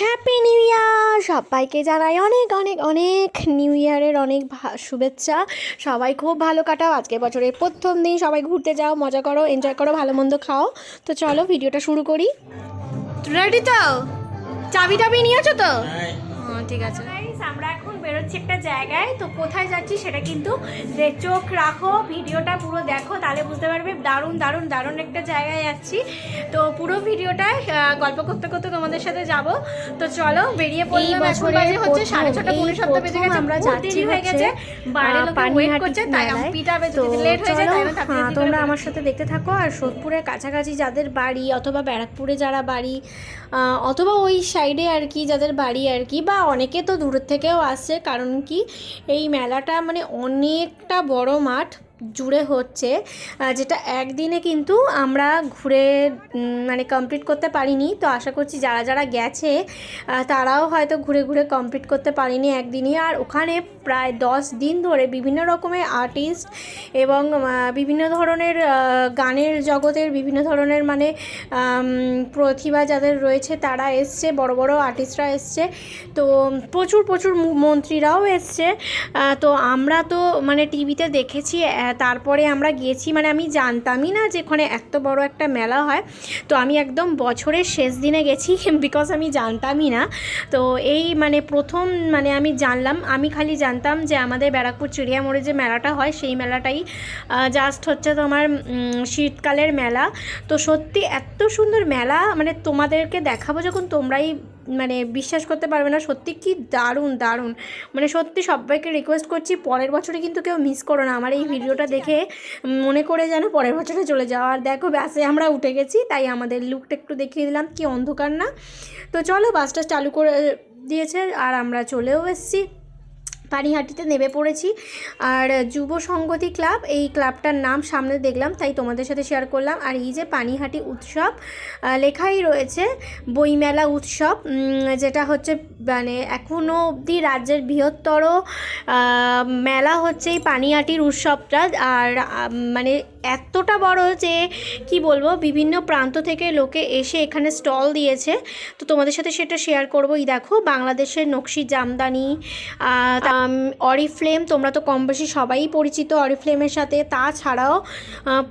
Happy new year সবাইকে জানাই অনেক অনেক অনেক নিউ ইয়ারের অনেক ভা- শুভেচ্ছা। সবাই খুব ভালো কাটাও। আজকে বছরের প্রথম দিন। সবাই ঘুরতে যাও মজা করো এনজয় করো ভালো মন্দ খাও। তো চলো ভিডিওটা শুরু করি। রেডি তো? চাবি টাবি নিয়েছো তো? হ্যাঁ। ঠিক আছে। বেরোচ্ছি একটা জায়গায় তো কোথায় যাচ্ছি সেটা কিন্তু চোখ রাখো ভিডিওটা পুরো দেখো তাহলে বুঝতে পারবে দারুণ দারুণ দারুণ একটা জায়গায় যাচ্ছি। তো পুরো ভিডিওটা গল্প করতে করতে তোমাদের সাথে যাব। তো চলো বেরিয়ে পড়লাম এখন বাজে হচ্ছে সাড়ে ছটা এই পৌনে সাতটা বেজে গেছে। আমরা যাচ্ছি যাচ্ছি হয়ে গেছে বাইরে লোকে ওয়েট করছে তাই আমি পিটাবে যদি লেট হয়ে যায় তাই তোমরা আমার সাথে দেখতে থাকো আর সোদপুরের কাছাকাছি যাদের বাড়ি অথবা ব্যারাকপুরে যারা বাড়ি অথবা ওই সাইডে আর কি যাদের বাড়ি আর কি বা অনেকে তো দূরের থেকেও আসছে কারণ কি এই মেলাটা মানে অনেকটা বড় মাঠ। জুড়ে হচ্ছে যেটা একদিনে কিন্তু আমরা ঘুরে মানে কমপ্লিট করতে পারিনি। তো আশা করছি যারা যারা গেছে তারাও হয়তো ঘুরে ঘুরে কমপ্লিট করতে পারিনি একদিনই। আর ওখানে প্রায় দশ দিন ধরে বিভিন্ন রকমের আর্টিস্ট এবং বিভিন্ন ধরনের গানের জগতের বিভিন্ন ধরনের মানে প্রতিভা যাদের রয়েছে তারা এসছে, বড় বড় আর্টিস্টরা এসছে। তো প্রচুর প্রচুর মন্ত্রীরাও এসছে। তো আমরা তো মানে টিভিতে দেখেছি তারপরে আমরা গিয়েছি মানে আমি জানতামই না যে ওখানে এত বড় একটা মেলা হয়। তো আমি একদম বছরের শেষ দিনে গেছি বিকজ আমি জানতামই না। তো এই মানে প্রথম মানে আমি জানলাম, আমি খালি জানতাম যে আমাদের ব্যারাকপুর চিড়িয়া মোড়ে যে মেলাটা হয়, সেই মেলাটাই জাস্ট হচ্ছে তোমার শীতকালের মেলা। তো সত্যি এত সুন্দর মেলা মানে তোমাদেরকে দেখাবো যখন তোমরাই মানে বিশ্বাস করতে পারবে না। সত্যি কি দারুণ দারুণ। মানে সত্যি সবাইকে রিকোয়েস্ট করছি পরের বছরে কিন্তু কেউ মিস করো না। আমার এই ভিডিওটা দেখে মনে করে যেন পরের বছরে চলে যাও। আর দেখো ব্যাসে আমরা উঠে গেছি তাই আমাদের লুকটা একটু দেখিয়ে দিলাম। কি অন্ধকার না। তো চলো বাসটা চালু করে দিয়েছে আর আমরা চলেও এসেছি। পানিহাটিতে নেমে পড়েছি। আর যুব সংগতি ক্লাব, এই ক্লাবটার নাম সামনে দেখলাম, তাই তোমাদের সাথে শেয়ার করলাম। আর এই যে পানিহাটি উৎসব লেখাই রয়েছে, বইমেলা উৎসব যেটা হচ্ছে মানে এখনও অবধি রাজ্যের বৃহত্তর মেলা হচ্ছে এই পানিহাটির উৎসবটা। আর মানে এতটা বড় যে কি বলব, বিভিন্ন প্রান্ত থেকে লোকে এসে এখানে স্টল দিয়েছে। তো তোমাদের সাথে সেটা শেয়ার করব এই দেখো, বাংলাদেশের নকশি জামদানি অরিফ্লেম, তোমরা তো কম বেশি সবাই পরিচিত অরিফ্লেমের সাথে। তাছাড়াও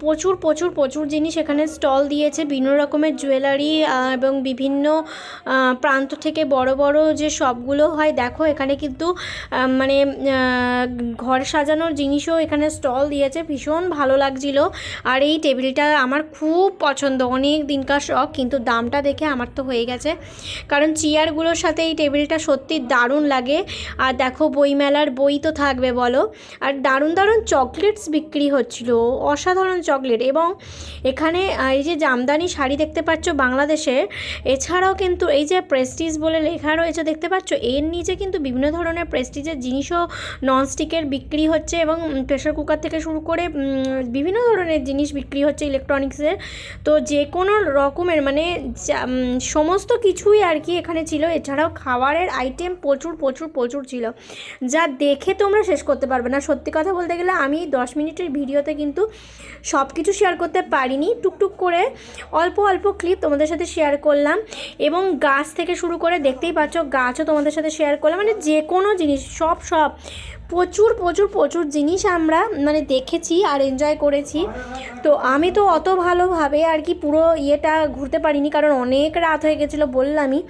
প্রচুর প্রচুর প্রচুর জিনিস এখানে স্টল দিয়েছে। বিভিন্ন রকমের জুয়েলারি এবং বিভিন্ন প্রান্ত থেকে বড় বড় যে সবগুলো হয়, দেখো, এখানে কিন্তু মানে ঘর সাজানোর জিনিসও এখানে স্টল দিয়েছে। ভীষণ ভালো লাগছিল। আর এই টেবিলটা আমার খুব পছন্দ, অনেক দিনকার শখ, কিন্তু দামটা দেখে আমার তো হয়ে গেছে। কারণ চেয়ারগুলোর সাথে এই টেবিলটা সত্যি দারুণ লাগে। আর দেখো বইমেলার বই তো থাকবে বলো। আর দারুণ দারুণ চকলেটস বিক্রি হচ্ছিল, অসাধারণ চকলেট। এবং এখানে এই যে জামদানি শাড়ি দেখতে পাচ্ছ বাংলাদেশের এছাড়াও কিন্তু এই যে প্রেস্টিজ বলে লেখা রয়েছে, দেখতে পাচ্ছ? এর নিচে কিন্তু বিভিন্ন ধরনের প্রেস্টিজের জিনিসও ননস্টিকের বিক্রি হচ্ছে এবং প্রেশার কুকার থেকে শুরু করে বিভিন্ন ধরনের জিনিস বিক্রি হচ্ছে ইলেকট্রনিক্সের তো যে কোনো রকমের মানে সমস্ত কিছুই আর কি এখানে ছিল। এছাড়াও খাবারের আইটেম প্রচুর প্রচুর প্রচুর ছিল। যা দেখে তোমরা শেষ করতে পারবে না। সত্যি কথা বলতে গেলে আমি দশ মিনিটের ভিডিওতে কিন্তু সব কিছু শেয়ার করতে পারিনি। টুকটুক করে অল্প অল্প ক্লিপ তোমাদের সাথে শেয়ার করলাম। এবং গাছ থেকে শুরু করে দেখতেই পাচ্ছ, গাছও তোমাদের সাথে শেয়ার করলাম। মানে যে কোনো জিনিস, সব সব। প্রচুর প্রচুর প্রচুর জিনিস আমরা মানে দেখেছি আর এনজয় করেছি। তো আমি তো অত ভালোভাবে আর কি পুরো ইয়েটা ঘুরতে পারিনি, কারণ অনেক রাত হয়ে গেছিল বললামই।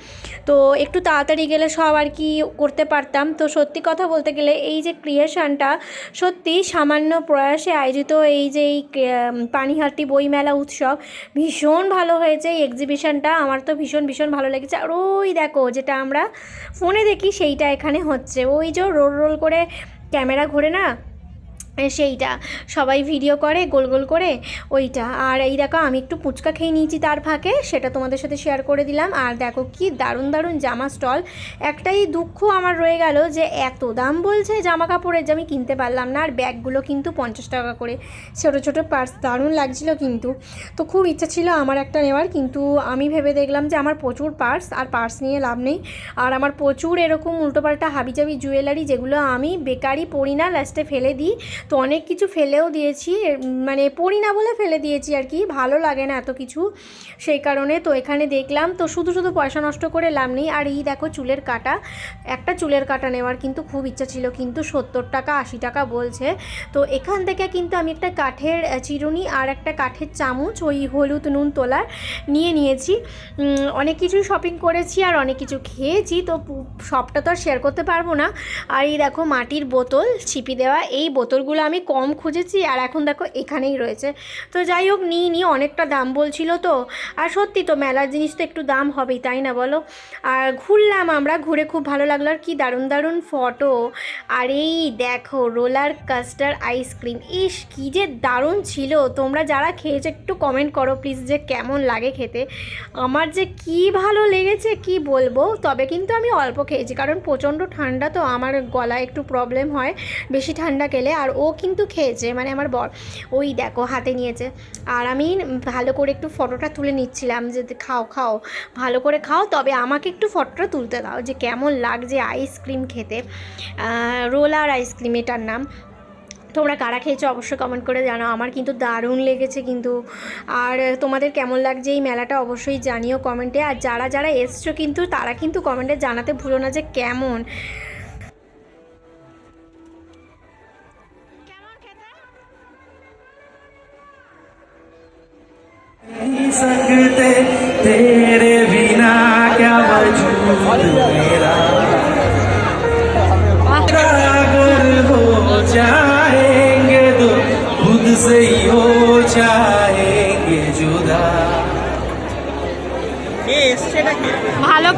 তো একটু তাড়াতাড়ি গেলে সব আর কি করতে পারতাম। তো সত্যি কথা বলতে গেলে এই যে ক্রিয়েশনটা সত্যি সামান্য প্রয়াসে আয়োজিত এই যে এই পানিহাটি বইমেলা উৎসব ভীষণ ভালো হয়েছে। এই এক্সিবিশনটা আমার তো ভীষণ ভীষণ ভালো লেগেছে। আর ওই দেখো যেটা আমরা ফোনে দেখি সেইটা এখানে হচ্ছে। ওই যে রোল রোল করে ক্যামেরা ঘোরে না? সেইটা সবাই ভিডিও করে, গোল গোল করে, ওইটা। আর এই দেখো, আমি একটু পুচকা খেয়ে নিয়েছি তার ফাঁকে, সেটা তোমাদের সাথে শেয়ার করে দিলাম। আর দেখো কি দারুণ দারুণ জামা স্টল একটাই দুঃখ আমার রয়ে গেল যে এত দাম বলছে জামা কাপড়ের যে আমি কিনতে পারলাম না, আর ব্যাগগুলো কিন্তু পঞ্চাশ টাকা করে। ছোটো ছোটো পার্স দারুণ লাগছিল কিন্তু। তো খুব ইচ্ছা ছিল আমার একটা নেওয়ার, কিন্তু আমি ভেবে দেখলাম যে আমার প্রচুর পার্স আর পার্স নিয়ে লাভ নেই। আর আমার প্রচুর এরকম উল্টোপাল্টা হাবিজাবি জুয়েলারি যেগুলো আমি বেকারি পরি না লাস্টে ফেলে দিই। তো অনেক কিছু ফেলেও দিয়েছি মানে পড়ি না বলে ফেলে দিয়েছি আর কি, ভালো লাগে না এত কিছু সেই কারণে। তো এখানে দেখলাম, তো শুধু শুধু পয়সা নষ্ট করে লাভ নেই। আর এই দেখো চুলের কাটা, একটা চুলের কাটা নেওয়ার কিন্তু খুব ইচ্ছা ছিল, কিন্তু সত্তর টাকা, আশি টাকা বলছে। তো এখান থেকে কিন্তু আমি একটা কাঠের চিরুনি আর একটা কাঠের চামচ, ওই হলুদ নুন তোলার নিয়ে নিয়েছি। অনেক কিছুই শপিং করেছি আর অনেক কিছু খেয়েছি, তো সবটা তো আর শেয়ার করতে পারব না। আর এই দেখো মাটির বোতল, ছিপি দেওয়া, এই বোতলগুলো আমি কম খুঁজেছি আর এখন দেখো এখানেই রয়েছে। তো যাই হোক, নিই নি অনেকটা দাম বলছিল তো। আর সত্যি তো মেলার জিনিস তো একটু দাম হবেই, তাই না বলো? আর ঘুরলাম আমরা, ঘুরে খুব ভালো লাগল। আর কি দারুণ দারুণ ফটো। আর এই দেখো, রোলার কাস্টার আইসক্রিম। ইস, কি যে দারুণ ছিল। তোমরা যারা খেয়েছো, একটু কমেন্ট করো প্লিজ যে কেমন লাগে খেতে। আমার যে কি ভালো লেগেছে, কি বলব? তবে কিন্তু আমি অল্প খেয়েছি, কারণ প্রচণ্ড ঠান্ডা তো আমার গলায় একটু প্রবলেম হয়। বেশি ঠান্ডা খেলে, আর ও কিন্তু খেয়েছে মানে আমার বর, ওই দেখো হাতে নিয়েছে। আর আমি ভালো করে একটু ফটোটা তুলে নিচ্ছিলাম যে খাও খাও, ভালো করে খাও, তবে আমাকে একটু ফটোটা তুলতে দাও যে কেমন লাগছে আইসক্রিম খেতে। রোলার আইসক্রিম এটার নাম। তোমরা কারা খেয়েছো অবশ্যই কমেন্ট করে জানাও, আমার কিন্তু দারুণ লেগেছে কিন্তু। আর তোমাদের কেমন লাগছে এই মেলাটা অবশ্যই জানিও কমেন্টে আর যারা যারা এসছো কিন্তু, তারা কিন্তু কমেন্টে জানাতে ভুলো না যে কেমন।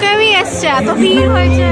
কেউই এসছে এত ভিড় হয়েছে।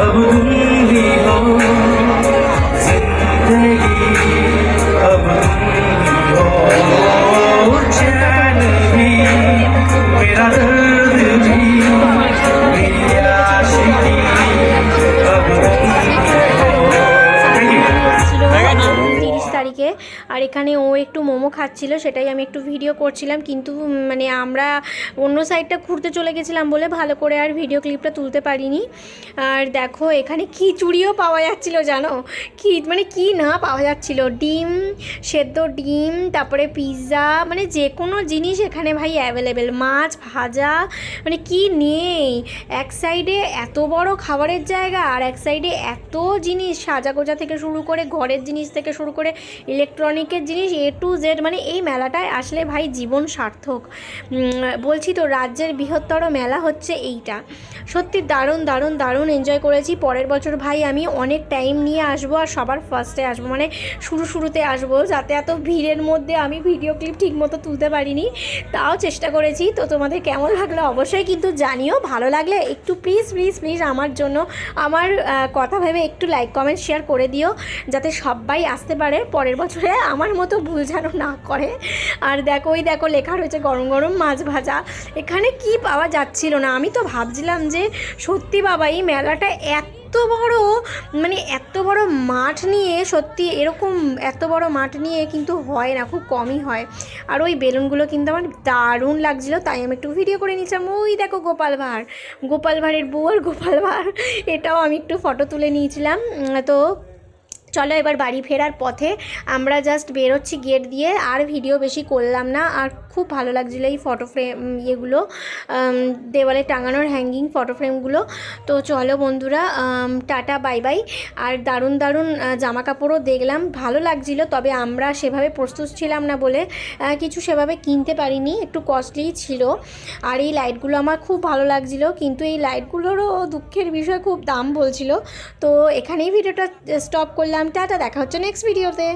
अब तुम ही हो তারিখে আর এখানে ও একটু মোমো খাচ্ছিল, সেটাই আমি একটু ভিডিও করছিলাম। কিন্তু মানে আমরা অন্য সাইডটা ঘুরতে চলে গেছিলাম বলে ভালো করে আর ভিডিও ক্লিপটা তুলতে পারিনি। আর দেখো, এখানে খিচুড়িও পাওয়া যাচ্ছিল, জানো? কি মানে কি না পাওয়া যাচ্ছিল? ডিম, সেদ্ধ ডিম, তারপরে পিৎজা মানে যে কোনো জিনিস এখানে ভাই অ্যাভেলেবেল মাছ ভাজা মানে কি নেই? এক সাইডে এত বড় খাবারের জায়গা, আর এক সাইডে এত জিনিস, সাজাগোজা থেকে শুরু করে, ঘরের জিনিস থেকে শুরু করে ইলেকট্রনিকের জিনিস এ টু জেড মানে এই মেলাটায় আসলে ভাই জীবন সার্থক। বলছি তো, রাজ্যের বৃহত্তর মেলা হচ্ছে এইটা। সত্যি দারুণ দারুণ দারুণ এনজয় করেছি। পরের বছর ভাই আমি অনেক টাইম নিয়ে আসব আর সবার ফার্স্টে আসব। মানে শুরু, শুরুতে আসব যাতে এত ভিড়ের মধ্যে আমি ভিডিও ক্লিপ ঠিকমতো তুলতে পারিনি। তাও চেষ্টা করেছি। তো তোমাদের কেমন লাগল অবশ্যই কিন্তু জানিও। ভালো লাগলে একটু প্লিজ প্লিজ প্লিজ আমার জন্য আমার কথা ভেবে একটু লাইক কমেন্ট শেয়ার করে দিও। যাতে সবাই আসতে পারে। পরের বছরে আমার মতো ভুল যেন না করে। আর দেখো, ওই দেখো, লেখা রয়েছে গরম গরম মাছ ভাজা। এখানে কি পাওয়া যাচ্ছিল না? আমি তো ভাবছিলাম যে সত্যি বাবা, এই মেলাটা এত বড় মানে এত বড় মাঠ নিয়ে সত্যি এরকম এত বড় মাঠ নিয়ে কিন্তু হয় না, খুব কমই হয়। আর ওই বেলুনগুলো কিন্তু আমার দারুণ লাগছিল, তাই আমি একটু ভিডিও করে নিয়েছিলাম। ওই দেখো, গোপাল ভাঁড়। গোপাল ভাঁড়ের বউ আর গোপাল ভাঁড়, এটাও আমি একটু ফটো তুলে নিয়েছিলাম। তো চলো এবার বাড়ি ফেরার পথে আমরা জাস্ট বেরোচ্ছি গেট দিয়ে, আর ভিডিও বেশি করলাম না, আর খুব ভালো লাগছিল এই ফটো ফ্রেম ইয়েগুলো। দেওয়ালে টাঙানোর হ্যাঙ্গিং ফটো ফ্রেমগুলো তো চলো বন্ধুরা টাটা বাই বাই আর দারুণ দারুণ জামা কাপড়ও দেখলাম। ভালো লাগছিল, তবে আমরা সেভাবে প্রস্তুত ছিলাম না বলে কিছু সেভাবে কিনতে পারিনি, একটু কস্টলি ছিল। আর এই লাইটগুলো আমার খুব ভালো লাগছিল, কিন্তু এই লাইটগুলোরও দুঃখের বিষয়, খুব দাম বলছিল। তো এখানেই ভিডিওটা স্টপ করলাম। টাটা, দেখা হচ্ছে নেক্সট ভিডিওতে